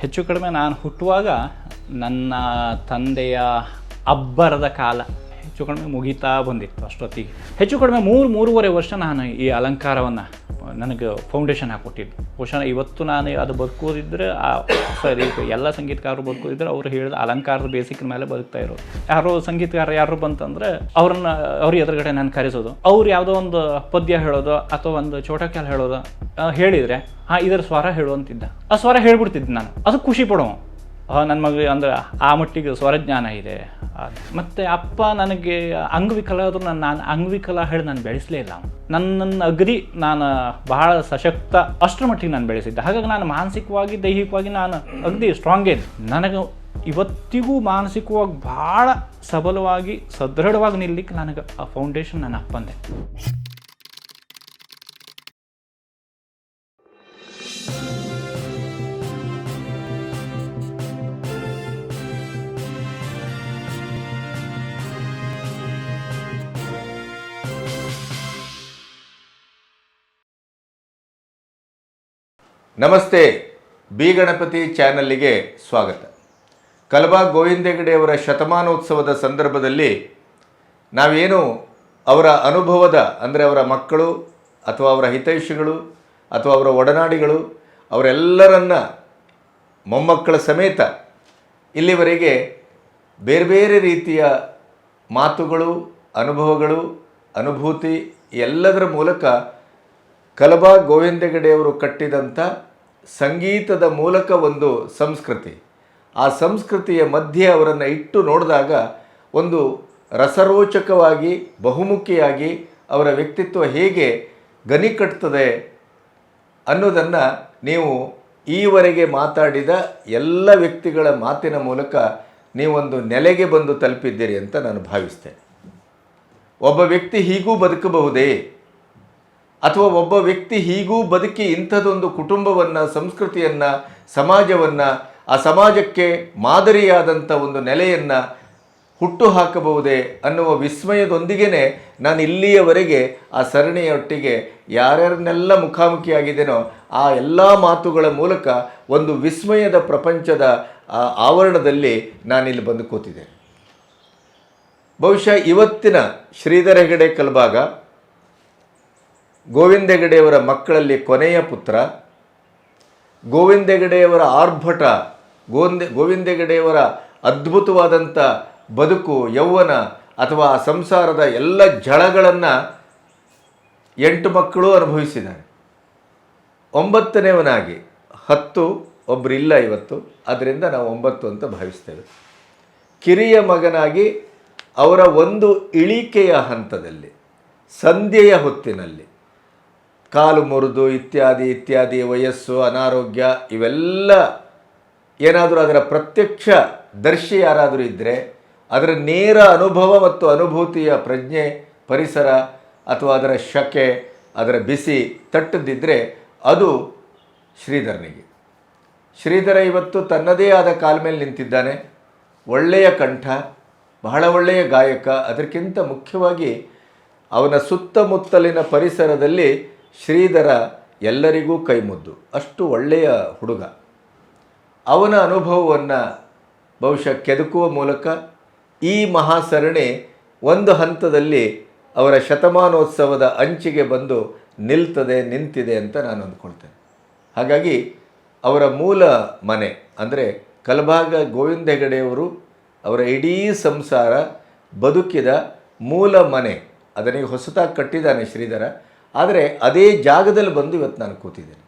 ಹೆಚ್ಚು ಕಡಿಮೆ ನಾನು ಹುಟ್ಟುವಾಗ ನನ್ನ ತಂದೆಯ ಅಬ್ಬರದ ಕಾಲ. ಹೆಚ್ಚು ಕಡಿಮೆ ಮುಗಿತಾ ಬಂದಿತ್ತು ಅಷ್ಟೊತ್ತಿಗೆ. ಹೆಚ್ಚು ಕಡಿಮೆ ಮೂರು, ಮೂರುವರೆ ವರ್ಷ ನಾನು ಈ ಅಲಂಕಾರವನ್ನು ನನಗೆ ಫೌಂಡೇಶನ್ ಹಾಕ್ಕೊಟ್ಟಿದ್ದು ಬಹುಶಃ ಇವತ್ತು ನಾನು ಅದು ಬದುಕೋದಿದ್ದರೆ ಆ, ಸರಿ ಎಲ್ಲ ಸಂಗೀತಕಾರರು ಬದುಕೋದಿದ್ರೆ ಅವ್ರು ಹೇಳಿದ ಅಲಂಕಾರದ ಬೇಸಿಕ್ನ ಮೇಲೆ ಬದುಕ್ತಾ ಇರೋದು ಯಾರೋ ಸಂಗೀತಗಾರ ಯಾರು ಬಂತಂದರೆ, ಅವ್ರನ್ನ, ಅವ್ರ ಎದುರುಗಡೆ ನಾನು ಕರೆಸೋದು. ಅವ್ರು ಯಾವುದೋ ಒಂದು ಪದ್ಯ ಹೇಳೋದು ಅಥವಾ ಒಂದು ಚೋಟಕ್ಯಾಲ ಹೇಳೋದು ಹೇಳಿದರೆ, ಹಾಂ, ಇದರ ಸ್ವರ ಹೇಳುವಂತಿದ್ದ ಆ ಸ್ವರ ಹೇಳ್ಬಿಡ್ತಿದ್ದೆ ನಾನು. ಅದು ಖುಷಿ ಪಡೋ ನನ್ನ ಮಗ ಅಂದ್ರೆ ಆ ಮಟ್ಟಿಗೆ ಸ್ವರಜ್ಞಾನ ಇದೆ. ಮತ್ತು ಅಪ್ಪ ನನಗೆ ಅಂಗವಿಕಲ ಆದರೂ ನಾನು ನಾನು ಅಂಗವಿಕಲ ಹೇಳಿ ನಾನು ಬೆಳೆಸಲೇ ಇಲ್ಲ ನನ್ನನ್ನು ಅಗ್ರಿ ನಾನು ಬಹಳ ಸಶಕ್ತ ಅಷ್ಟರ ಮಟ್ಟಿಗೆ ನಾನು ಬೆಳೆಸಿದ್ದೆ. ಹಾಗಾಗಿ ನಾನು ಮಾನಸಿಕವಾಗಿ, ದೈಹಿಕವಾಗಿ ನಾನು ಅಗದಿ ಸ್ಟ್ರಾಂಗೇ ನನಗೆ ಇವತ್ತಿಗೂ ಮಾನಸಿಕವಾಗಿ ಭಾಳ ಸಬಲವಾಗಿ, ಸದೃಢವಾಗಿ ನಿಲ್ಲಿಕ್ಕೆ ನನಗೆ ಆ ಫೌಂಡೇಶನ್ ನನ್ನ ಅಪ್ಪಂದೆ ನಮಸ್ತೆ, ಬಿ ಗಣಪತಿ ಚಾನಲ್ಲಿಗೆ ಸ್ವಾಗತ. ಕಲಬಾ ಗೋವಿಂದೆಗಡೆಯವರ ಶತಮಾನೋತ್ಸವದ ಸಂದರ್ಭದಲ್ಲಿ ನಾವೇನು ಅವರ ಅನುಭವದ, ಅಂದರೆ ಅವರ ಮಕ್ಕಳು ಅಥವಾ ಅವರ ಹಿತೈಷಿಗಳು ಅಥವಾ ಅವರ ಒಡನಾಡಿಗಳು ಅವರೆಲ್ಲರನ್ನ ಮೊಮ್ಮಕ್ಕಳ ಸಮೇತ ಇಲ್ಲಿವರೆಗೆ ಬೇರೆ ಬೇರೆ ರೀತಿಯ ಮಾತುಗಳು, ಅನುಭವಗಳು, ಅನುಭೂತಿ ಎಲ್ಲದರ ಮೂಲಕ ಕಲಬಾ ಗೋವಿಂದೆಗಡೆಯವರು ಕಟ್ಟಿದಂಥ ಸಂಗೀತದ ಮೂಲಕ ಒಂದು ಸಂಸ್ಕೃತಿ. ಆ ಸಂಸ್ಕೃತಿಯ ಮಧ್ಯೆ ಅವರನ್ನು ಇಟ್ಟು ನೋಡಿದಾಗ ಒಂದು ರಸರೋಚಕವಾಗಿ, ಬಹುಮುಖಿಯಾಗಿ ಅವರ ವ್ಯಕ್ತಿತ್ವ ಹೇಗೆ ಗನಿ ಕಟ್ತದೆ ಅನ್ನೋದನ್ನು ನೀವು ಈವರೆಗೆ ಮಾತಾಡಿದ ಎಲ್ಲ ವ್ಯಕ್ತಿಗಳ ಮಾತಿನ ಮೂಲಕ ನೀವೊಂದು ನೆಲೆಗೆ ಬಂದು ತಲುಪಿದ್ದೀರಿ ಅಂತ ನಾನು ಭಾವಿಸ್ತೇನೆ. ಒಬ್ಬ ವ್ಯಕ್ತಿ ಹೀಗೂ ಬದುಕಬಹುದೇ? ಅಥವಾ ಒಬ್ಬ ವ್ಯಕ್ತಿ ಹೀಗೂ ಬದುಕಿ ಇಂಥದ್ದೊಂದು ಕುಟುಂಬವನ್ನು, ಸಂಸ್ಕೃತಿಯನ್ನು, ಸಮಾಜವನ್ನು, ಆ ಸಮಾಜಕ್ಕೆ ಮಾದರಿಯಾದಂಥ ಒಂದು ನೆಲೆಯನ್ನು ಹುಟ್ಟು ಹಾಕಬಹುದೇ ಅನ್ನುವ ವಿಸ್ಮಯದೊಂದಿಗೇ ನಾನು ಇಲ್ಲಿಯವರೆಗೆ ಆ ಸರಣಿಯೊಟ್ಟಿಗೆ ಯಾರ್ಯಾರನ್ನೆಲ್ಲ ಮುಖಾಮುಖಿಯಾಗಿದ್ದೇನೋ ಆ ಎಲ್ಲ ಮಾತುಗಳ ಮೂಲಕ ಒಂದು ವಿಸ್ಮಯದ ಪ್ರಪಂಚದ ಆವರಣದಲ್ಲಿ ನಾನಿಲ್ಲಿ ಬಂದು ಕೂತಿದ್ದೇನೆ. ಬಹುಶಃ ಇವತ್ತಿನ ಶ್ರೀಧರ ಹೆಗಡೆ ಕಲ್ಬಾಗ ಗೋವಿಂದ ಹೆಗಡೆಯವರ ಮಕ್ಕಳಲ್ಲಿ ಕೊನೆಯ ಪುತ್ರ, ಗೋವಿಂದೆಗಡೆಯವರ ಆರ್ಭಟ, ಗೋವಿಂದ, ಗೋವಿಂದೆಗಡೆಯವರ ಅದ್ಭುತವಾದಂಥ ಬದುಕು, ಯೌವನ ಅಥವಾ ಸಂಸಾರದ ಎಲ್ಲ ಜಳಗಳನ್ನು ಎಂಟು ಮಕ್ಕಳು ಅನುಭವಿಸಿದ್ದಾರೆ. ಒಂಬತ್ತನೇವನಾಗಿ ಹತ್ತು ಒಬ್ಬರಿಲ್ಲ ಇವತ್ತು ಅದರಿಂದ ನಾವು ಒಂಬತ್ತು ಅಂತ ಭಾವಿಸ್ತೇವೆ. ಕಿರಿಯ ಮಗನಾಗಿ ಅವರ ಒಂದು ಇಳಿಕೆಯ ಹಂತದಲ್ಲಿ, ಸಂಧ್ಯೆಯ ಹೊತ್ತಿನಲ್ಲಿ ಕಾಲು ಮುರಿದು ಇತ್ಯಾದಿ ಇತ್ಯಾದಿ ವಯಸ್ಸು, ಅನಾರೋಗ್ಯ, ಇವೆಲ್ಲ ಏನಾದರೂ ಅದರ ಪ್ರತ್ಯಕ್ಷ ದರ್ಶಿ ಯಾರಾದರೂ ಇದ್ದರೆ ಅದರ ನೇರ ಅನುಭವ ಮತ್ತು ಅನುಭೂತಿಯ ಪ್ರಜ್ಞೆ, ಪರಿಸರ ಅಥವಾ ಅದರ ಶಕೆ, ಅದರ ಬಿಸಿ ತಟ್ಟದಿದ್ದರೆ ಅದು ಶ್ರೀಧರನಿಗೆ. ಶ್ರೀಧರ ಇವತ್ತು ತನ್ನದೇ ಆದ ಕಾಲ ಮೇಲೆ ನಿಂತಿದ್ದಾನೆ. ಒಳ್ಳೆಯ ಕಂಠ, ಬಹಳ ಒಳ್ಳೆಯ ಗಾಯಕ, ಅದಕ್ಕಿಂತ ಮುಖ್ಯವಾಗಿ ಅವನ ಸುತ್ತಮುತ್ತಲಿನ ಪರಿಸರದಲ್ಲಿ ಶ್ರೀಧರ ಎಲ್ಲರಿಗೂ ಕೈಮುದ್ದು. ಅಷ್ಟು ಒಳ್ಳೆಯ ಹುಡುಗ. ಅವನ ಅನುಭವವನ್ನು ಬಹುಶಃ ಕೆದಕುವ ಮೂಲಕ ಈ ಮಹಾಸರಣಿ ಒಂದು ಹಂತದಲ್ಲಿ ಅವರ ಶತಮಾನೋತ್ಸವದ ಅಂಚಿಗೆ ಬಂದು ನಿಲ್ತದೆ, ನಿಂತಿದೆ ಅಂತ ನಾನು ಅಂದ್ಕೊಳ್ತೇನೆ. ಹಾಗಾಗಿ ಅವರ ಮೂಲ ಮನೆ ಅಂದರೆ ಕಲಬಾಗ ಗೋವಿಂದ ಹೆಗಡೆಯವರು ಅವರ ಇಡೀ ಸಂಸಾರ ಬದುಕಿದ ಮೂಲ ಮನೆ. ಅದನಿಗೆ ಹೊಸತಾಗಿ ಕಟ್ಟಿದ್ದಾನೆ ಶ್ರೀಧರ. ಆದರೆ ಅದೇ ಜಾಗದಲ್ಲಿ ಬಂದು ಇವತ್ತು ನಾನು ಕೂತಿದ್ದೇನೆ.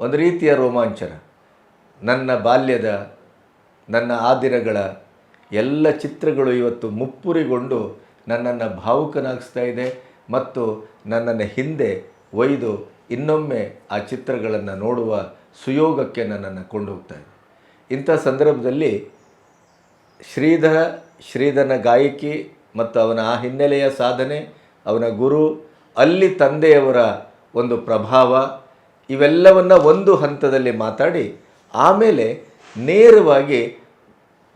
ಒಂದು ರೀತಿಯ ರೋಮಾಂಚನ. ನನ್ನ ಬಾಲ್ಯದ, ನನ್ನ ಆ ಎಲ್ಲ ಚಿತ್ರಗಳು ಇವತ್ತು ಮುಪ್ಪುರಿಗೊಂಡು ನನ್ನನ್ನು ಭಾವುಕನಾಗಿಸ್ತಾ ಇದೆ ಮತ್ತು ನನ್ನನ್ನು ಹಿಂದೆ ಒಯ್ದು ಇನ್ನೊಮ್ಮೆ ಆ ಚಿತ್ರಗಳನ್ನು ನೋಡುವ ಸುಯೋಗಕ್ಕೆ ನನ್ನನ್ನು ಕೊಂಡೋಗ್ತಾ ಇದೆ. ಇಂಥ ಸಂದರ್ಭದಲ್ಲಿ ಶ್ರೀಧರ, ಶ್ರೀಧರನ ಗಾಯಕಿ ಮತ್ತು ಅವನ ಆ ಹಿನ್ನೆಲೆಯ ಸಾಧನೆ, ಅವನ ಗುರು ಅಲ್ಲಿ ತಂದೆಯವರ ಒಂದು ಪ್ರಭಾವ ಇವೆಲ್ಲವನ್ನು ಒಂದು ಹಂತದಲ್ಲಿ ಮಾತಾಡಿ ಆಮೇಲೆ ನೇರವಾಗಿ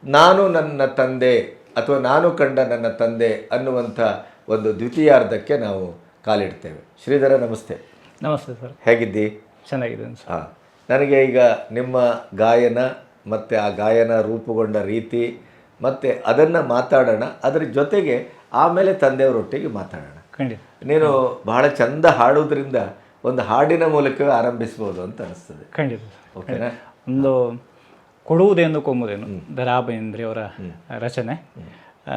ನಾನು ನನ್ನ ತಂದೆ ಅಥವಾ ನಾನು ಕಂಡ ನನ್ನ ತಂದೆ ಅನ್ನುವಂಥ ಒಂದು ದ್ವಿತೀಯಾರ್ಧಕ್ಕೆ ನಾವು ಕಾಲಿಡ್ತೇವೆ. ಶ್ರೀಧರ ನಮಸ್ತೆ. ನಮಸ್ತೆ ಸರ್. ಹೇಗಿದ್ದಿ? ಚೆನ್ನಾಗಿದ್ದೀನಿ ಸರ್. ಹಾಂ. ನನಗೆ ಈಗ ನಿಮ್ಮ ಗಾಯನ ಮತ್ತು ಆ ಗಾಯನ ರೂಪುಗೊಂಡ ರೀತಿ ಮತ್ತು ಅದನ್ನು ಮಾತಾಡೋಣ. ಅದರ ಜೊತೆಗೆ ಆಮೇಲೆ ತಂದೆಯವರೊಟ್ಟಿಗೆ ಮಾತಾಡೋಣ. ನೀನು ಬಹಳ ಚಂದ ಹಾಡೋದ್ರಿಂದ ಒಂದು ಹಾಡಿನ ಮೂಲಕವೇ ಆರಂಭಿಸಬಹುದು ಅಂತ ಅನಿಸ್ತದೆ. ಖಂಡಿತ. ಓಕೆನಾ? ಒಂದು ಕೊಡುವುದೇನು ಕೊಂಬುದೇನು ದ ರಾ ಬೇಂದ್ರೆಯವರ ರಚನೆ.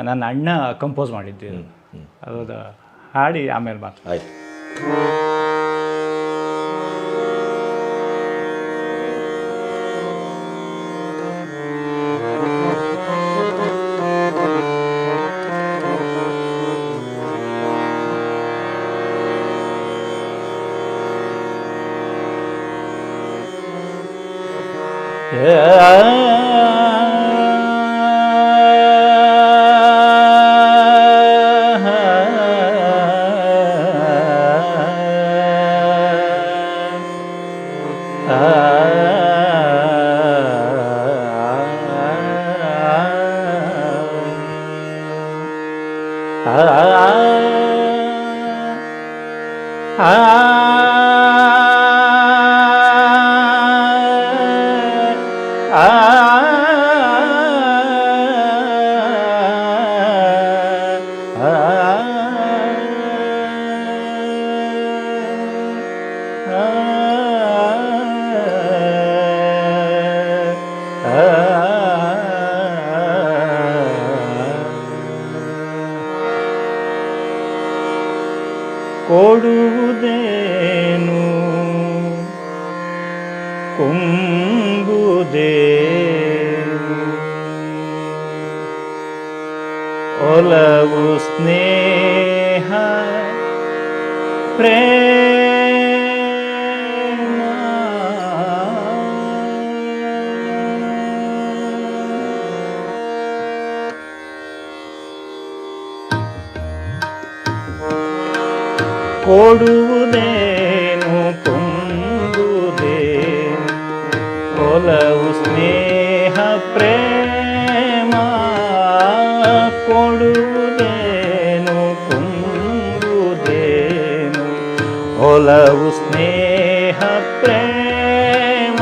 ನನ್ನ ಅಣ್ಣ ಕಂಪೋಸ್ ಮಾಡಿದ್ದೆ. ಅದು ಹಾಡಿ ಆಮೇಲೆ ಮಾತು ಆಯ್ತು. ಕೊಡುವುದೇನು ಒಲವು ಸ್ನೇಹ, ಪ್ರೇಮ ಕೊಡುವುದೇನು ಕುಂಗುದೇನು ಒಲವು ಸ್ನೇಹ, ಪ್ರೇಮ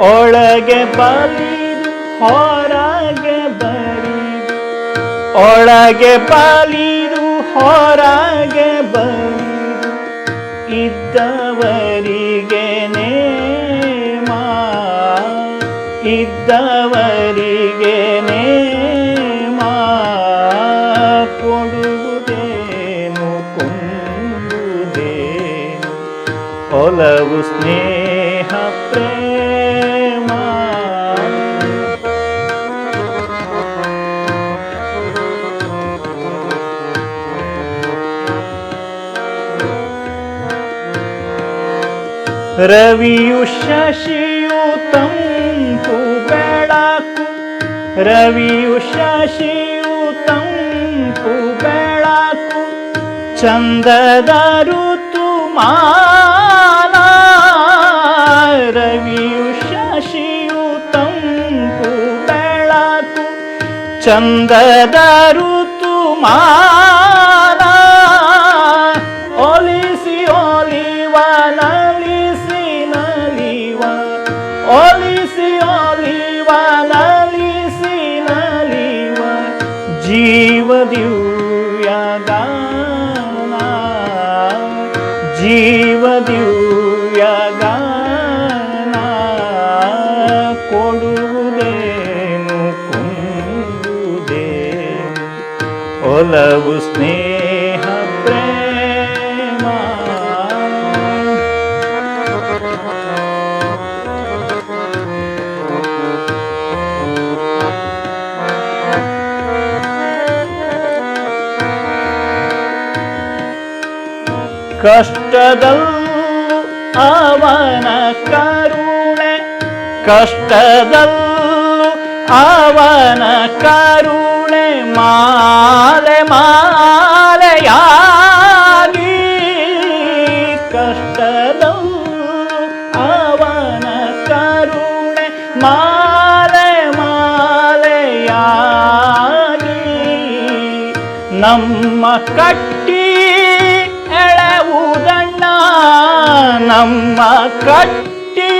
ಒಳಗೆ ಬಲಿದು ಹೊರಗೆ ಬರಿ. ಒಳಗೆ ಬಲಿದು ಹೊರಗೆ ಬರಿ. ಇದ್ದವರಿಗೆ ಇದ್ದವರಿಗೆ ನೇಮ ಕೊಡುವುದೇನು ಕೊಂಬುದೇನು ಒಲವು ಸ್ನೇಹ ಪ್ರೇಮ. ರವಿಯು ಶಶಿಯು ತಮ್ಮ ರವಿಯು ಶಶಿಯು ತಂಪು ಬೆಳಕು ಚಂದದ ಋತು ಮಾಲ ರವಿಯು ಶಶಿಯು ತಂಪು ಬೆಳಕು ಚಂದದ ಋತು with you. ಕಷ್ಟದಲ್ಲೂ ಅವನ ಕರುಣೆ. ಕಷ್ಟದಲ್ಲೂ ಅವನ ಕರುಣೆ. ಮಾಲೆ, ಮಾಲೆಯಾಗಿ. ಕಷ್ಟದಲ್ಲೂ ಅವನ ಕರುಣೆ. ಮಾಲೆ, ಮಾಲೆಯಾಗಿ. ನಮ್ಮ ಕಟ್ಟಿ ನಮ್ಮ ಕಟ್ಟಿ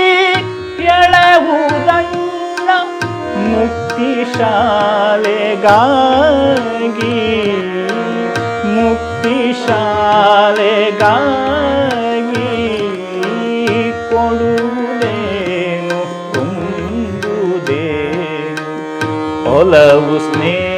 ಎಳೆವುದಣ್ಣ ಮುಕ್ತಿ ಶಾಲೆಗಾಗಿ ಮುಕ್ತಿ ಶಾಲೆಗಾಗಿ ಕೊಡುವುದೇನು ತುಂಬುವುದೇನು ಒಲವು ಸ್ನೇಹ.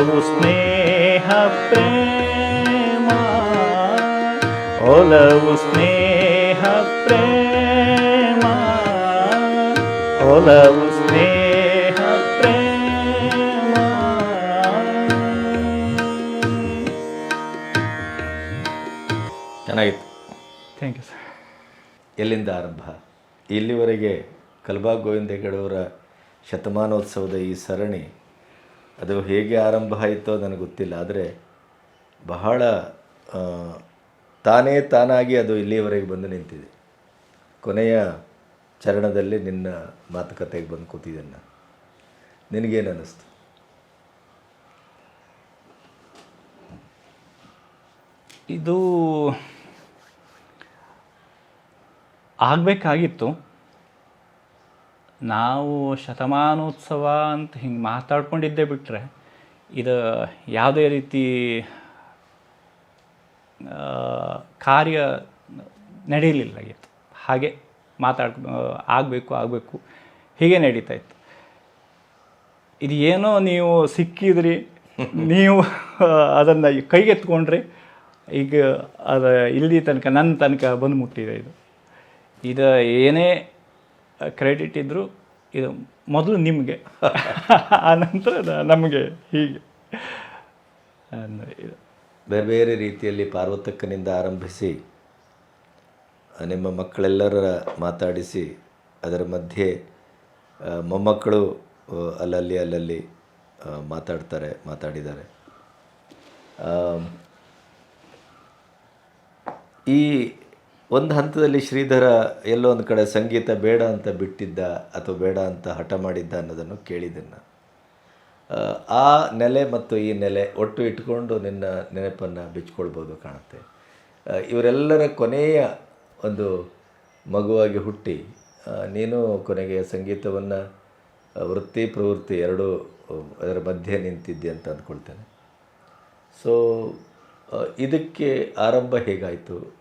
ಒಲವು ಸ್ನೇಹ ಪ್ರೇಮ. ಒಲವು ಸ್ನೇಹ ಪ್ರೇಮ. ಒಲವು ಸ್ನೇಹ ಪ್ರೇಮ. ಚೆನ್ನಾಗಿತ್ತು. ಥ್ಯಾಂಕ್ ಯು ಸರ್ ಎಲ್ಲಿಂದ ಆರಂಭ? ಇಲ್ಲಿವರೆಗೆ ಕಲ್ಬಾ ಗೋವಿಂದ ಹೆಗಡೆಯವರ ಶತಮಾನೋತ್ಸವದ ಈ ಸರಣಿ ಅದು ಹೇಗೆ ಆರಂಭ ಆಯಿತೋ ನನಗೆ ಗೊತ್ತಿಲ್ಲ. ಆದರೆ ಬಹಳ ತಾನೇ ತಾನಾಗಿ ಅದು ಇಲ್ಲಿಯವರೆಗೆ ಬಂದು ನಿಂತಿದೆ. ಕೊನೆಯ ಚರಣದಲ್ಲಿ ನಿನ್ನ ಮಾತುಕತೆಗೆ ಬಂದು ಕೂತಿದ್ದೆನ್ನ ನಿನಗೇನು ಅನ್ನಿಸ್ತು? ಇದು ಆಗಬೇಕಾಗಿತ್ತು. ನಾವು ಶತಮಾನೋತ್ಸವ ಅಂತ ಹಿಂಗೆ ಮಾತಾಡ್ಕೊಂಡಿದ್ದೇ ಬಿಟ್ಟರೆ ಇದು ಯಾವುದೇ ರೀತಿ ಕಾರ್ಯ ಕಾರ್ಯ ನಡೆಯಲಿಲ್ಲಾಗಿತ್ತು ಹಾಗೆ ಮಾತಾಡ್ ಆಗಬೇಕು ಆಗಬೇಕು, ಹೀಗೆ ನಡೀತಾ ಇತ್ತು. ಇದು ಏನೋ ನೀವು ಸಿಕ್ಕಿದ್ರಿ, ನೀವು ಅದನ್ನು ಕೈಗೆತ್ಕೊಂಡ್ರಿ ಈಗ ಅದು ಇಲ್ಲಿ ತನಕ, ನನ್ನ ತನಕ ಬಂದು ಮುಟ್ಟಿದೆ ಇದು. ಇದು ಏನೇ ಕ್ರೆಡಿಟ್ ಇದ್ದರೂ ಇದು ಮೊದಲು ನಿಮಗೆ. ಆ ನಂತರ ನಮಗೆ ಹೀಗೆ. ಬೇರೆ ಬೇರೆ ರೀತಿಯಲ್ಲಿ ಪಾರ್ವತಕ್ಕನಿಂದ ಆರಂಭಿಸಿ ನಿಮ್ಮ ಮಕ್ಕಳೆಲ್ಲರ ಮಾತಾಡಿಸಿ, ಅದರ ಮಧ್ಯೆ ಮೊಮ್ಮಕ್ಕಳು ಅಲ್ಲಲ್ಲಿ ಅಲ್ಲಲ್ಲಿ ಮಾತಾಡ್ತಾರೆ, ಮಾತಾಡಿದ್ದಾರೆ. ಈ ಒಂದು ಹಂತದಲ್ಲಿ ಶ್ರೀಧರ ಎಲ್ಲೋ ಒಂದು ಕಡೆ ಸಂಗೀತ ಬೇಡ ಅಂತ ಬಿಟ್ಟಿದ್ದ ಅಥವಾ ಬೇಡ ಅಂತ ಹಠ ಮಾಡಿದ್ದ ಅನ್ನೋದನ್ನು ಕೇಳಿದ್ದನ್ನು ನಾನು. ಆ, ನೆಲೆ ಮತ್ತು ಈ ನೆಲೆ ಒಟ್ಟು ಇಟ್ಕೊಂಡು ನಿನ್ನ ನೆನಪನ್ನು ಬಿಚ್ಕೊಳ್ಬೋದು ಕಾಣುತ್ತೆ. ಇವರೆಲ್ಲರ ಕೊನೆಯ ಒಂದು ಮಗುವಾಗಿ ಹುಟ್ಟಿ ನೀನು ಕೊನೆಗೆ ಸಂಗೀತವನ್ನು ವೃತ್ತಿ ಪ್ರವೃತ್ತಿ ಎರಡೂ ಅದರ ಮಧ್ಯೆ ನಿಂತಿದ್ದೆ ಅಂತ ಅಂದ್ಕೊಳ್ತೇನೆ. ಸೊ ಇದಕ್ಕೆ ಆರಂಭ ಹೇಗಾಯಿತು?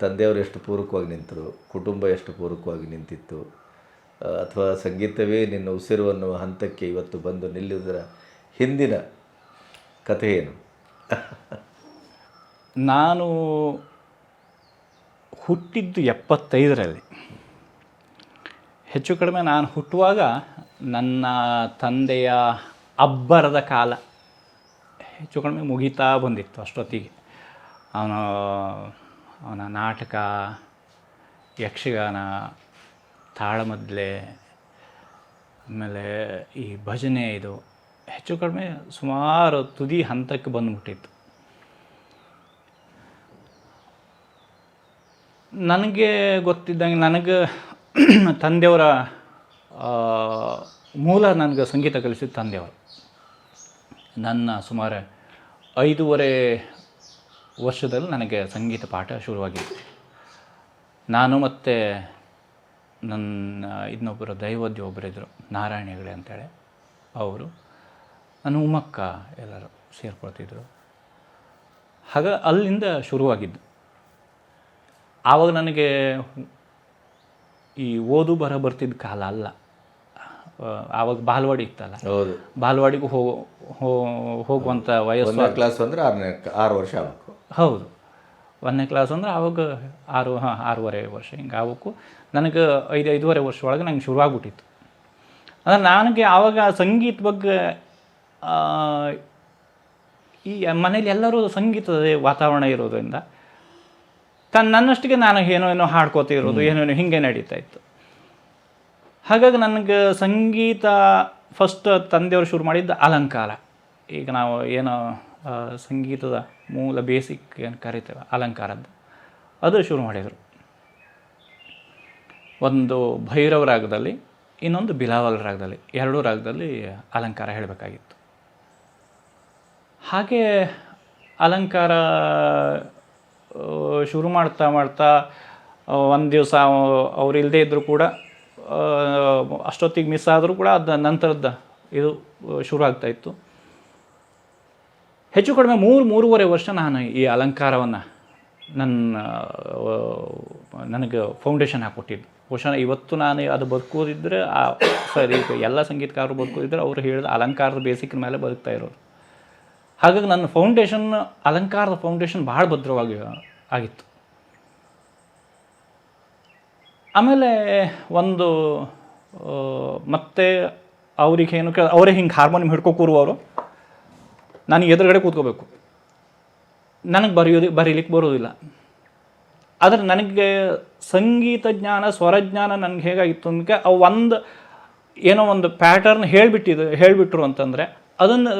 ತಂದೆಯವರು ಎಷ್ಟು ಪೂರಕವಾಗಿ ನಿಂತರು, ಕುಟುಂಬ ಎಷ್ಟು ಪೂರಕವಾಗಿ ನಿಂತಿತ್ತು ಅಥವಾ ಸಂಗೀತವೇ ನಿನ್ನ ಉಸಿರು ಅನ್ನುವ ಹಂತಕ್ಕೆ ಇವತ್ತು ಬಂದು ನಿಲ್ಲುವುದರ ಹಿಂದಿನ ಕಥೆ ಏನು? ನಾನು ಹುಟ್ಟಿದ್ದು ಎಪ್ಪತ್ತೈದರಲ್ಲಿ. ಹೆಚ್ಚು ಕಡಿಮೆ ನಾನು ಹುಟ್ಟುವಾಗ ನನ್ನ ತಂದೆಯ ಅಬ್ಬರದ ಕಾಲ ಹೆಚ್ಚು ಕಡಿಮೆ ಮುಗಿತಾ ಬಂದಿತ್ತು ಅಷ್ಟೊತ್ತಿಗೆ. ಅವನು ಅವನ ನಾಟಕ, ಯಕ್ಷಗಾನ, ತಾಳಮದ್ಲೆ, ಆಮೇಲೆ ಈ ಭಜನೆ ಇದು ಹೆಚ್ಚು ಕಡಿಮೆ ಸುಮಾರು ತುದಿ ಹಂತಕ್ಕೆ ಬಂದುಬಿಟ್ಟಿತ್ತು. ನನಗೆ ಗೊತ್ತಿದ್ದಂಗೆ ನನಗೆ ತಂದೆಯವರ ಮೂಲ ನನಗೆ ಸಂಗೀತ ಕಲಿಸಿದ ತಂದೆಯವರು. ನನ್ನ ಸುಮಾರು ಐದೂವರೆ ವರ್ಷದಲ್ಲಿ ನನಗೆ ಸಂಗೀತ ಪಾಠ ಶುರುವಾಗಿದೆ. ನಾನು ಮತ್ತು ನನ್ನ ಇನ್ನೊಬ್ಬರು ದೈವಜ್ಞ ಒಬ್ಬರಿದ್ದರು ನಾರಾಯಣ ಹೆಗಡೆ ಅಂತೇಳಿ. ಅವರು ನನ್ನ ಉಮ್ಮಕ್ಕ ಎಲ್ಲರೂ ಸೇರ್ಕೊಳ್ತಿದ್ರು. ಹಾಗ ಅಲ್ಲಿಂದ ಶುರುವಾಗಿದ್ದು. ಆವಾಗ ನನಗೆ ಈ ಓದು ಬರ ಬರ್ತಿದ್ದ ಕಾಲ ಅಲ್ಲ. ಆವಾಗ ಬಾಲ್ವಾಡಿ ಇತ್ತಲ್ಲ. ಹೌದು. ಬಾಲ್ವಾಡಿಗೂ ಹೋಗೋ ಹೋಗುವಂಥ ವಯಸ್ಸು ಕ್ಲಾಸ್ ಅಂದರೆ ಆರನೇ ಆರು ವರ್ಷ ಆಗಬೇಕು. ಹೌದು. ಒಂದನೇ ಕ್ಲಾಸ್ ಅಂದ್ರೆ ಆವಾಗ ಆರು, ಹಾಂ, ಆರೂವರೆ ವರ್ಷ ಹಿಂಗೆ ಆಗಬೇಕು ನನಗೆ ಐದು, ಐದೂವರೆ ವರ್ಷ ಒಳಗೆ ನಂಗೆ ಶುರುವಾಗ್ಬಿಟ್ಟಿತ್ತು. ಅಂದರೆ ನನಗೆ ಆವಾಗ ಸಂಗೀತ ಬಗ್ಗೆ ಈ ಮನೇಲಿ ಎಲ್ಲರೂ ಸಂಗೀತದ ವಾತಾವರಣ ಇರೋದ್ರಿಂದ ತನ್ನ ನನ್ನಷ್ಟಿಗೆ ನಾನು ಏನೋ ಏನೋ ಹಾಡ್ಕೋತ ಇರೋದು, ಏನೋ ಏನೋ ಹಿಂಗೆ ನಡೀತಾ ಇತ್ತು. ಹಾಗಾಗಿ ನನಗೆ ಸಂಗೀತ ಫಸ್ಟ್ ತಂದೆಯವರು ಶುರು ಮಾಡಿದ್ದು ಅಲಂಕಾರ. ಈಗ ನಾವು ಏನೋ ಸಂಗೀತದ ಮೂಲ ಬೇಸಿಕ್ ಏನು ಕರಿತೇವೆ? ಅಲಂಕಾರದ್ದು. ಅದು ಶುರು ಮಾಡಿದರು. ಒಂದು ಭೈರವ ರಾಗದಲ್ಲಿ, ಇನ್ನೊಂದು ಬಿಲಾವಲ್ ರಾಗದಲ್ಲಿ, ಎರಡೂ ರಾಗದಲ್ಲಿ ಅಲಂಕಾರ ಹೇಳಬೇಕಾಗಿತ್ತು. ಹಾಗೆ ಅಲಂಕಾರ ಶುರು ಮಾಡ್ತಾ ಮಾಡ್ತಾ ಒಂದು ದಿವಸ ಅವ್ರು ಇಲ್ಲದೇ ಇದ್ದರೂ ಕೂಡ ಅಷ್ಟೊತ್ತಿಗೆ ಮಿಸ್ ಆದರೂ ಕೂಡ ಅದು ನಂತರದ ಇದು ಶುರು ಆಗ್ತಾ ಇತ್ತು. ಹೆಚ್ಚು ಕಡಿಮೆ ಮೂರು, ಮೂರುವರೆ ವರ್ಷ ನಾನು ಈ ಅಲಂಕಾರವನ್ನು ನನ್ನ ನನಗೆ ಫೌಂಡೇಶನ್ ಹಾಕ್ಕೊಟ್ಟಿದ್ದು ಬಹುಶಃ ಇವತ್ತು ನಾನು ಅದು ಬದುಕೋದಿದ್ದರೆ ಆ ಸರಿ ಎಲ್ಲ ಸಂಗೀತಕಾರರು ಬದುಕೋದಿದ್ದರೆ ಅವರು ಹೇಳಿದ ಅಲಂಕಾರದ ಬೇಸಿಕ್ನ ಮೇಲೆ ಬದುಕ್ತಾ ಇರೋರು. ಹಾಗಾಗಿ ನನ್ನ ಫೌಂಡೇಶನ್ ಅಲಂಕಾರದ ಫೌಂಡೇಶನ್ ಭಾಳ ಭದ್ರವಾಗಿ ಆಗಿತ್ತು. ಆಮೇಲೆ ಒಂದು ಮತ್ತೆ ಅವ್ರಿಗೆ ಏನು ಕೇಳ ಅವರೇ ಹಿಂಗೆ ಹಾರ್ಮೋನಿಯಂ ಹಿಡ್ಕೊ ಕೂರುವವರು ನನಗೆ ಎದುರುಗಡೆ ಕೂತ್ಕೋಬೇಕು. ನನಗೆ ಬರೆಯೋದು, ಬರೀಲಿಕ್ಕೆ ಬರೋದಿಲ್ಲ. ಆದರೆ ನನಗೆ ಸಂಗೀತ ಜ್ಞಾನ ಸ್ವರಜ್ಞಾನ ನನಗೆ ಹೇಗಾಗಿತ್ತು ಅಂದರೆ ಅವು ಒಂದು ಏನೋ ಒಂದು ಪ್ಯಾಟರ್ನ್ ಹೇಳಿಬಿಟ್ಟಿದ್ದು ಹೇಳಿಬಿಟ್ರು ಅಂತಂದರೆ ಅದನ್ನು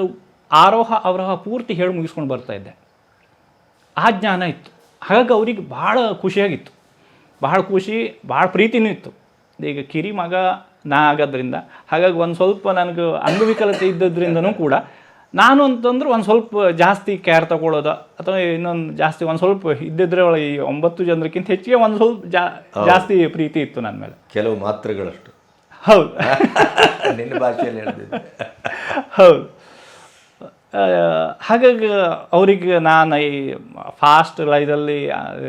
ಆರೋಹ, ಅವರೋಹ ಪೂರ್ತಿ ಹೇಳಿ ಮುಗಿಸ್ಕೊಂಡು ಬರ್ತಾ ಇದ್ದೆ. ಆ ಜ್ಞಾನ ಇತ್ತು. ಹಾಗಾಗಿ ಅವ್ರಿಗೆ ಭಾಳ ಖುಷಿಯಾಗಿತ್ತು. ಭಾಳ ಖುಷಿ, ಭಾಳ ಪ್ರೀತಿನೂ ಇತ್ತು. ಈಗ ಕಿರಿ ಮಗ ನಾ ಆಗೋದ್ರಿಂದ, ಹಾಗಾಗಿ ಒಂದು ಸ್ವಲ್ಪ ನನಗೆ ಅಂಗವಿಕಲತೆ ಇದ್ದದ್ರಿಂದನೂ ಕೂಡ ನಾನು ಅಂತಂದ್ರೆ ಒಂದು ಸ್ವಲ್ಪ ಜಾಸ್ತಿ ಕೇರ್ ತಗೊಳ್ಳೋದು ಅಥವಾ ಇನ್ನೊಂದು ಜಾಸ್ತಿ ಒಂದು ಸ್ವಲ್ಪ ಇದ್ದಿದ್ರೆ ಒಳಗೆ ಈ ಒಂಬತ್ತು ಜನರಕ್ಕಿಂತ ಹೆಚ್ಚಿಗೆ ಒಂದು ಸ್ವಲ್ಪ ಜಾ ಜಾಸ್ತಿ ಪ್ರೀತಿ ಇತ್ತು ನನ್ನ ಮೇಲೆ. ಕೆಲವು ಮಾತ್ರೆಗಳಷ್ಟು ಹೌದು. ನಿನ್ನ ಭಾಷೆಯಲ್ಲಿ ಹೇಳ್ತಿದ್ದೆ ಹೌದು. ಹಾಗಾಗಿ ಅವ್ರಿಗೆ ನಾನು ಈ ಫಾಸ್ಟ್ ಲೈದಲ್ಲಿ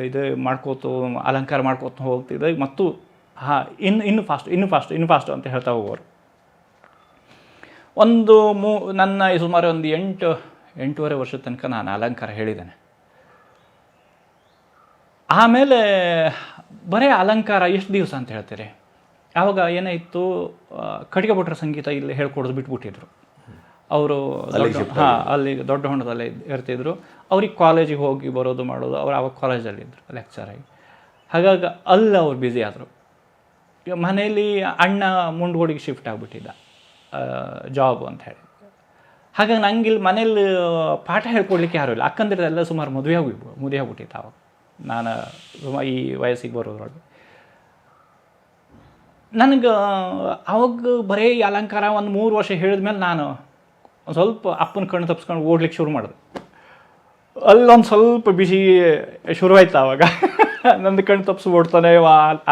ಇದು ಮಾಡ್ಕೋತು ಅಲಂಕಾರ ಮಾಡ್ಕೋತ ಹೋಗ್ತಿದ್ದೆ. ಮತ್ತು ಹಾಂ ಇನ್ನು ಇನ್ನು ಫಾಸ್ಟ್ ಇನ್ನು ಫಾಸ್ಟ್ ಇನ್ನು ಫಾಸ್ಟ್ ಅಂತ ಹೇಳ್ತಾ ಹೋಗೋರು. ಒಂದು ಮೂ ನನ್ನ ಸುಮಾರು ಒಂದು ಎಂಟು ಎಂಟೂವರೆ ವರ್ಷದ ತನಕ ನಾನು ಅಲಂಕಾರ ಹೇಳಿದ್ದೇನೆ. ಆಮೇಲೆ ಬರೀ ಅಲಂಕಾರ ಎಷ್ಟು ದಿವಸ ಅಂತ ಹೇಳ್ತೀರಿ? ಆವಾಗ ಏನಾಯಿತು ಕಡಿಗೆ ಕಟ್ಟಿಗೆ ಭಟ್ರ ಸಂಗೀತ ಇಲ್ಲಿ ಹೇಳ್ಕೊಡೋದು ಬಿಟ್ಬಿಟ್ಟಿದ್ರು. ಅವರು ಹಾಂ ಅಲ್ಲಿ ದೊಡ್ಡ ಹೊಂಡದಲ್ಲಿ ಇರ್ತಿದ್ರು. ಅವ್ರಿಗೆ ಕಾಲೇಜಿಗೆ ಹೋಗಿ ಬರೋದು ಮಾಡೋದು ಅವ್ರು ಆವಾಗ ಕಾಲೇಜಲ್ಲಿ ಇದ್ದರು ಲೆಕ್ಚರ್ ಆಗಿ. ಹಾಗಾಗಿ ಅಲ್ಲಿ ಅವ್ರು ಬ್ಯುಸಿ ಆದರು. ಮನೇಲಿ ಅಣ್ಣ ಮುಂಡ್ಗೋಡಿಗೆ ಶಿಫ್ಟ್ ಆಗಿಬಿಟ್ಟಿದ್ದ. ಜಾಬ್ ಅಂತ ಹೇಳಿ. ಹಾಗಾಗಿ ನಂಗೆ ಇಲ್ಲಿ ಮನೇಲಿ ಪಾಠ ಹೇಳ್ಕೊಡ್ಲಿಕ್ಕೆ ಯಾರು ಇಲ್ಲ. ಅಕ್ಕಂದಿರದೆಲ್ಲ ಸುಮಾರು ಮದುವೆ ಆಗಿ, ಮದುವೆ ಆಗ್ಬಿಟ್ಟಿತ್ತು ಅವಾಗ ನಾನು ಸುಮಾರು ಈ ವಯಸ್ಸಿಗೆ ಬರೋದ್ರೊಳಗೆ. ನನಗೆ ಅವಾಗ ಬರೀ ಅಲಂಕಾರ ಒಂದು ಮೂರು ವರ್ಷ ಹೇಳಿದ್ಮೇಲೆ ನಾನು ಒಂದು ಸ್ವಲ್ಪ ಅಪ್ಪನ ಕಣ್ಣು ತಪ್ಸ್ಕೊಂಡು ಓಡ್ಲಿಕ್ಕೆ ಶುರು ಮಾಡಿದೆ. ಅಲ್ಲೊಂದು ಸ್ವಲ್ಪ ಬಿಸಿ ಶುರುವಾಯ್ತು ಆವಾಗ. ನಂದು ಕಣ್ಣು ತಪ್ಪಿಸಿ ಓಡ್ತಾನೆ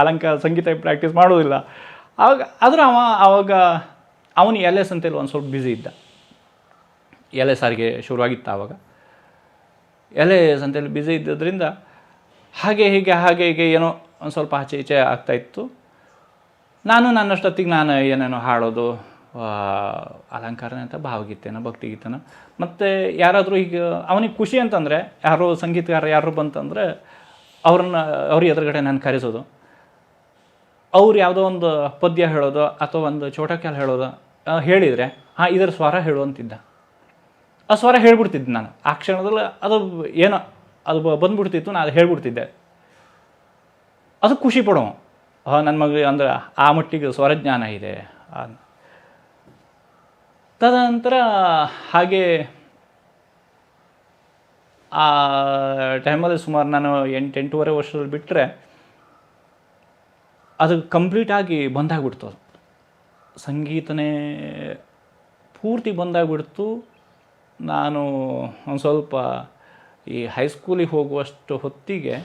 ಅಲಂಕಾರ, ಸಂಗೀತ ಪ್ರಾಕ್ಟೀಸ್ ಮಾಡೋದಿಲ್ಲ. ಆವಾಗ ಆದರೂ ಅವ ಆವಾಗ ಅವನು ಎಲ್ ಎಸ್ ಅಂತೇಳಿ ಒಂದು ಸ್ವಲ್ಪ ಬ್ಯುಸಿ ಇದ್ದ. ಎಲ್ ಎಸ್ ಆರ್ಗೆ ಶುರುವಾಗಿತ್ತು ಆವಾಗ. ಎಲ್ ಎಸ್ ಅಂತೇಳಿ ಬ್ಯುಸಿ ಇದ್ದದ್ರಿಂದ ಹಾಗೆ ಹೀಗೆ ಹಾಗೆ ಹೀಗೆ ಏನೋ ಒಂದು ಸ್ವಲ್ಪ ಆಚೆ ಈಚೆ ಆಗ್ತಾಯಿತ್ತು ನಾನು ನನ್ನಷ್ಟೊತ್ತಿಗೆ ನಾನು ಏನೇನೋ ಹಾಡೋದು ಅಲಂಕಾರ ಅಂತ ಭಾವಗೀತೆನ, ಭಕ್ತಿಗೀತೆನ. ಮತ್ತು ಯಾರಾದರೂ ಈಗ ಅವನಿಗೆ ಖುಷಿ ಅಂತಂದರೆ, ಯಾರೋ ಸಂಗೀತಗಾರ ಯಾರು ಬಂತಂದರೆ ಅವ್ರನ್ನ, ಅವ್ರ ಎದುರುಗಡೆ ನಾನು ಕರೆಸೋದು. ಅವ್ರು ಯಾವುದೋ ಒಂದು ಪದ್ಯ ಹೇಳೋದು ಅಥವಾ ಒಂದು ಚೋಟಕ್ಯಾಲ ಹೇಳೋದು ಹೇಳಿದರೆ, ಹಾಂ, ಇದರ ಸ್ವರ ಹೇಳುವಂತಿದ್ದ ಆ ಸ್ವರ ಹೇಳ್ಬಿಡ್ತಿದ್ದೆ ನಾನು. ಆ ಕ್ಷಣದಲ್ಲಿ ಅದು ಏನೋ, ಅದು ಬಂದ್ಬಿಡ್ತಿತ್ತು, ನಾನು ಅದು ಹೇಳ್ಬಿಡ್ತಿದ್ದೆ. ಅದು ಖುಷಿ ಪಡೋ ನನ್ನ ಮಗಳಿಗೆ ಅಂದ್ರೆ ಆ ಮಟ್ಟಿಗೆ ಸ್ವರಜ್ಞಾನ ಇದೆ ತದನಂತರ ಹಾಗೆ ಆ ಟೈಮಲ್ಲಿ ಸುಮಾರು ನಾನು ಎಂಟು, ಎಂಟೂವರೆ ವರ್ಷದಲ್ಲಿ ಬಿಟ್ಟರೆ ಅದು ಕಂಪ್ಲೀಟಾಗಿ ಬಂದಾಗ್ಬಿಡ್ತು ಅದು. ಸಂಗೀತನೇ ಪೂರ್ತಿ ಬಂದಾಗ್ಬಿಡ್ತು. ನಾನು ಒಂದು ಸ್ವಲ್ಪ ಈ ಹೈಸ್ಕೂಲಿಗೆ ಹೋಗುವಷ್ಟು ಹೊತ್ತಿಗೆ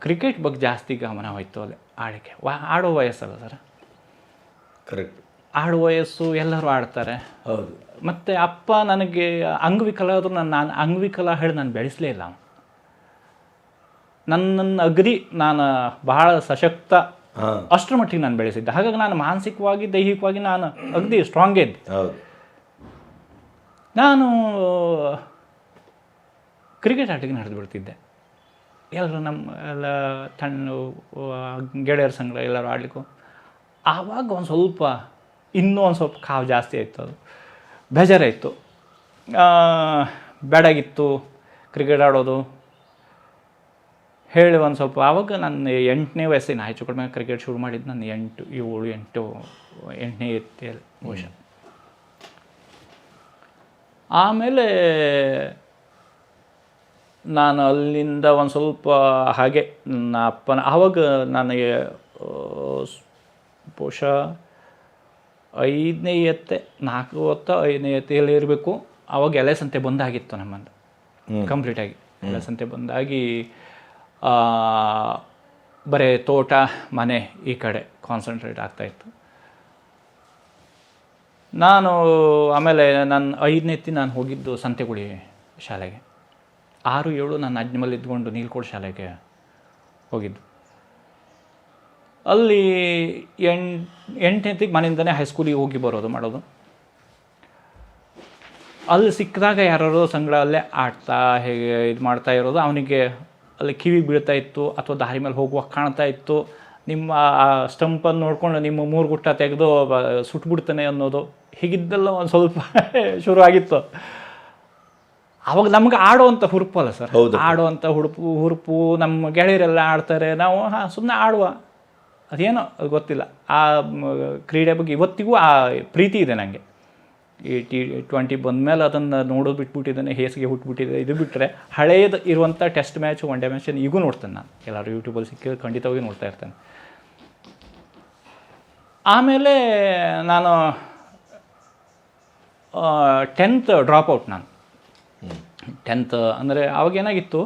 ಕ್ರಿಕೆಟ್ ಬಗ್ಗೆ ಜಾಸ್ತಿ ಗಮನ ಹೋಯ್ತು ಅಲ್ಲಿ ಆಡೋಕ್ಕೆ. ವಾ ಆಡೋ ವಯಸ್ಸಲ್ಲ ಸರ್ ಕರೆಕ್ಟ್ ಆಡೋ ವಯಸ್ಸು ಎಲ್ಲರೂ ಆಡ್ತಾರೆ. ಹೌದು. ಮತ್ತು ಅಪ್ಪ ನನಗೆ ಅಂಗವಿಕಲ ಆದರೂ ನಾನು ನಾನು ಅಂಗವಿಕಲ ಹೇಳಿ ನಾನು ಬೆಳೆಸಲೇ ಇಲ್ಲ. ನನ್ನನ್ನು ಅಗ್ರಿ ನಾನು ಬಹಳ ಸಶಕ್ತ ಅಷ್ಟರ ಮಟ್ಟಿಗೆ ನಾನು ಬೆಳೆಸಿದ್ದೆ. ಹಾಗಾಗಿ ನಾನು ಮಾನಸಿಕವಾಗಿ ದೈಹಿಕವಾಗಿ ನಾನು ಅಗದಿ ಸ್ಟ್ರಾಂಗ್ ಇದ್ದೆ. ನಾನು ಕ್ರಿಕೆಟ್ ಆಟಕ್ಕೆ ನಡೆದು ಬಿಡ್ತಿದ್ದೆ. ಎಲ್ಲರೂ ನಮ್ಮ ಎಲ್ಲ ತಣ್ಣ ಗೆಳೆಯರ ಸಂಘ ಎಲ್ಲರೂ ಆಡಲಿಕ್ಕೂ. ಆವಾಗ ಒಂದು ಸ್ವಲ್ಪ ಇನ್ನೂ ಒಂದು ಸ್ವಲ್ಪ ಕಾವು ಜಾಸ್ತಿ ಆಯಿತು ಅದು. ಬೇಜಾರಾಯಿತು. ಬೇಡಾಗಿತ್ತು ಕ್ರಿಕೆಟ್ ಆಡೋದು. ಹೇಳಿ ಒಂದು ಸ್ವಲ್ಪ. ಆವಾಗ ನನ್ನ ಎಂಟನೇ ವಯಸ್ಸಿನ ಹೆಚ್ಚು ಕಡಿಮೆ ಕ್ರಿಕೆಟ್ ಶುರು ಮಾಡಿದ್ದು ನಾನು ಎಂಟು ಏಳು ಎಂಟು ಎಂಟನೇ ಎತ್ತಿಯಲ್ಲಿ ಬಹುಶಃ ಆಮೇಲೆ ನಾನು ಅಲ್ಲಿಂದ ಒಂದು ಸ್ವಲ್ಪ ಹಾಗೆ ನನ್ನ ಅಪ್ಪನ ಆವಾಗ ನನಗೆ ಬಹುಶಃ ಐದನೇ ಎತ್ತೆ ನಾಲ್ಕು ಹೊತ್ತ ಐದನೇ ಎತ್ತೆಯಲ್ಲಿ ಇರಬೇಕು. ಅವಾಗ ಎಲೆ ಸಂತೆ ಬಂದಾಗಿತ್ತು ನಮ್ಮಂದು. ಕಂಪ್ಲೀಟಾಗಿ ಎಲೆ ಸಂತೆ ಬಂದಾಗಿ ಬರೀ ತೋಟ, ಮನೆ ಈ ಕಡೆ ಕಾನ್ಸಂಟ್ರೇಟ್ ಆಗ್ತಾಯಿತ್ತು ನಾನು ಆಮೇಲೆ ನಾನು ಐದನೇತಿ ನಾನು ಹೋಗಿದ್ದು ಸಂತೆಗುಳಿ ಶಾಲೆಗೆ. ಆರು, ಏಳು ನಾನು ಅಜ್ಮಲ್ಲಿ ಇದ್ಕೊಂಡು ನೀಲ್ಕೋಡು ಶಾಲೆಗೆ ಹೋಗಿದ್ದು. ಅಲ್ಲಿ ಎಂಟು ಎಂಟನೇತಿಗೆ ಮನೆಯಿಂದನೇ ಹೈಸ್ಕೂಲಿಗೆ ಹೋಗಿ ಬರೋದು ಮಾಡೋದು. ಅಲ್ಲಿ ಸಿಕ್ಕಿದಾಗ ಯಾರೋ ಸಂಗಡ ಅಲ್ಲೇ ಆಡ್ತಾ ಹೇಗೆ ಇದು ಮಾಡ್ತಾ ಇರೋದು. ಅವನಿಗೆ ಅಲ್ಲಿ ಕಿವಿ ಬೀಳ್ತಾ ಇತ್ತು ಅಥವಾ ದಾರಿ ಮೇಲೆ ಹೋಗುವಾಗ ಕಾಣ್ತಾ ಇತ್ತು. ನಿಮ್ಮ ಆ ಸ್ಟಂಪನ್ನು ನೋಡಿಕೊಂಡು ನಿಮ್ಮ ಮೂರು ಗುಟ್ಟ ತೆಗೆದು ಸುಟ್ಬಿಡ್ತಾನೆ ಅನ್ನೋದು ಹೀಗಿದ್ದೆಲ್ಲ ಒಂದು ಸ್ವಲ್ಪ ಶುರು ಆಗಿತ್ತು. ಅವಾಗ ನಮ್ಗೆ ಆಡುವಂಥ ಹುರುಪು ಅಲ್ಲ ಸರ್. ಆಡುವಂಥ ಹುಡುಪು ಹುರುಪು ನಮ್ಮ ಗೆಳೆಯರೆಲ್ಲ ಆಡ್ತಾರೆ. ನಾವು ಹಾಂ ಸುಮ್ಮನೆ ಆಡುವ. ಅದೇನೋ ಅದು ಗೊತ್ತಿಲ್ಲ. ಆ ಕ್ರೀಡೆ ಬಗ್ಗೆ ಇವತ್ತಿಗೂ ಆ ಪ್ರೀತಿ ಇದೆ ನನಗೆ ಈ ಟಿ ಟ್ವೆಂಟಿ ಬಂದಮೇಲೆ ಅದನ್ನು ನೋಡೋದು ಬಿಟ್ಬಿಟ್ಟಿದ್ದಾನೆ, ಹೇಸಿಗೆ ಹುಟ್ಬಿಟ್ಟಿದೆ, ಇದು ಬಿಟ್ಟರೆ ಹಳೆಯದು ಇರುವಂಥ ಟೆಸ್ಟ್ ಮ್ಯಾಚ್ ಒನ್ ಡೇ ಮ್ಯಾಚನ್ನು ಈಗೂ ನೋಡ್ತೇನೆ ನಾನು. ಎಲ್ಲರೂ ಯೂಟ್ಯೂಬಲ್ಲಿ ಸಿಕ್ಕಿದ್ರೆ ಖಂಡಿತವಾಗಿ ನೋಡ್ತಾ ಇರ್ತೇನೆ. ಆಮೇಲೆ ನಾನು ಟೆಂತ್ ಡ್ರಾಪ್ ಔಟ್ ನಾನು. ಟೆಂತ್ ಅಂದರೆ ಅವಾಗ ಏನಾಗಿತ್ತು,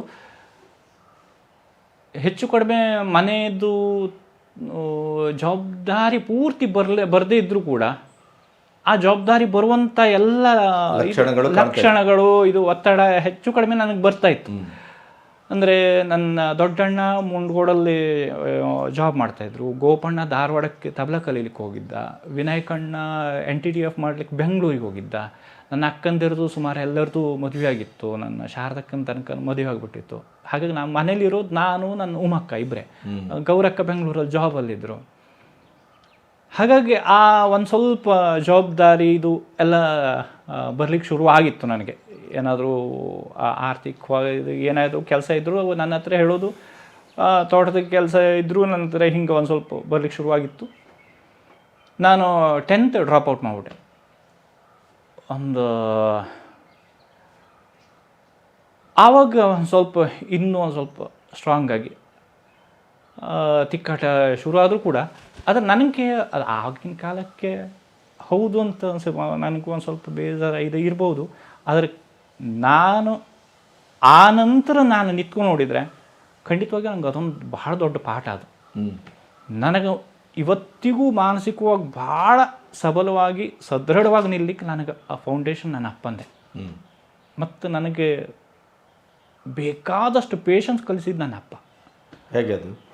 ಹೆಚ್ಚು ಕಡಿಮೆ ಮನೆಯದು ಜವಾಬ್ದಾರಿ ಪೂರ್ತಿ ಬರಲೇ, ಬರದೇ ಇದ್ದರೂ ಕೂಡ ಆ ಜವಾಬ್ದಾರಿ ಬರುವಂಥ ಎಲ್ಲ ಲಕ್ಷಣಗಳು ಲಕ್ಷಣಗಳು ಇದು ಒತ್ತಡ ಹೆಚ್ಚು ಕಡಿಮೆ ನನಗೆ ಬರ್ತಾ ಇತ್ತು. ಅಂದರೆ ನನ್ನ ದೊಡ್ಡಣ್ಣ ಮುಂಡ್ಗೋಡಲ್ಲಿ ಜಾಬ್ ಮಾಡ್ತಾಯಿದ್ರು ಗೋಪಣ್ಣ ಧಾರವಾಡಕ್ಕೆ ತಬಲ ಕಲೀಲಿಕ್ಕೆ ಹೋಗಿದ್ದ. ವಿನಾಯಕಣ್ಣ ಎನ್ ಟಿ ಡಿ ಎಫ್ ಮಾಡ್ಲಿಕ್ಕೆ ಬೆಂಗಳೂರಿಗೆ ಹೋಗಿದ್ದ. ನನ್ನ ಅಕ್ಕಂದಿರದು ಸುಮಾರು ಎಲ್ಲರದು ಮದುವೆ ಆಗಿತ್ತು. ನನ್ನ ಶಾರದಕ್ಕನ ತನಕ ಮದುವೆ ಆಗಿಬಿಟ್ಟಿತ್ತು. ಹಾಗಾಗಿ ನಾನು ಮನೇಲಿರೋದು ನಾನು ನನ್ನ ಉಮಕ್ಕ ಇಬ್ಬರೇ ಗೌರಕ್ಕ ಬೆಂಗಳೂರಲ್ಲಿ ಜಾಬಲ್ಲಿದ್ದರು ಹಾಗಾಗಿ ಆ ಒಂದು ಸ್ವಲ್ಪ ಜವಾಬ್ದಾರಿ ಇದು ಎಲ್ಲ ಬರಲಿಕ್ಕೆ ಶುರು ಆಗಿತ್ತು ನನಗೆ. ಏನಾದರೂ ಆರ್ಥಿಕವಾಗಿ ಏನಾದರೂ ಕೆಲಸ ಇದ್ದರೂ ನನ್ನ ಹತ್ರ ಹೇಳೋದು ತೋಟದ ಕೆಲಸ ಇದ್ದರೂ ನನ್ನ ಹತ್ರ ಹಿಂಗೆ ಒಂದು ಸ್ವಲ್ಪ ಬರಲಿಕ್ಕೆ ಶುರುವಾಗಿತ್ತು ನಾನು ಟೆಂತ್ ಡ್ರಾಪ್ ಔಟ್ ಮಾಡಿಬಿಟ್ಟೆ. ಒಂದು ಆವಾಗ ಒಂದು ಸ್ವಲ್ಪ ಇನ್ನೂ ಒಂದು ಸ್ವಲ್ಪ ಸ್ಟ್ರಾಂಗ್ ಆಗಿ. ಆ, ತಿಕ್ಕಾಟ ಶುರು ಆದರೂ ಕೂಡ ಆದರೆ ನನಗೆ ಅದು ಆಗಿನ ಕಾಲಕ್ಕೆ ಹೌದು ಅಂತ ಅನ್ಸ ನನಗೂ ಒಂದು ಸ್ವಲ್ಪ ಬೇಜಾರ ಇದು ಇರ್ಬೋದು. ಆದರೆ ನಾನು ಆ ನಂತರ ನಾನು ನಿಂತ್ಕೊಂಡು ನೋಡಿದರೆ ಖಂಡಿತವಾಗಿ ನನಗೆ ಅದೊಂದು ಬಹಳ ದೊಡ್ಡ ಪಾಠ ಅದು. ನನಗೆ ಇವತ್ತಿಗೂ ಮಾನಸಿಕವಾಗಿ ಭಾಳ ಸಬಲವಾಗಿ ಸದೃಢವಾಗಿ ನಿಲ್ಲಕ್ಕೆ ನನಗೆ ಆ ಫೌಂಡೇಶನ್ ನನ್ನ ಅಪ್ಪಂದೆ. ಮತ್ತು ನನಗೆ ಬೇಕಾದಷ್ಟು ಪೇಷನ್ಸ್ ಕಲಿಸಿದ್ದು ನನ್ನ ಅಪ್ಪ. ಹೇಗೆ ಅದು?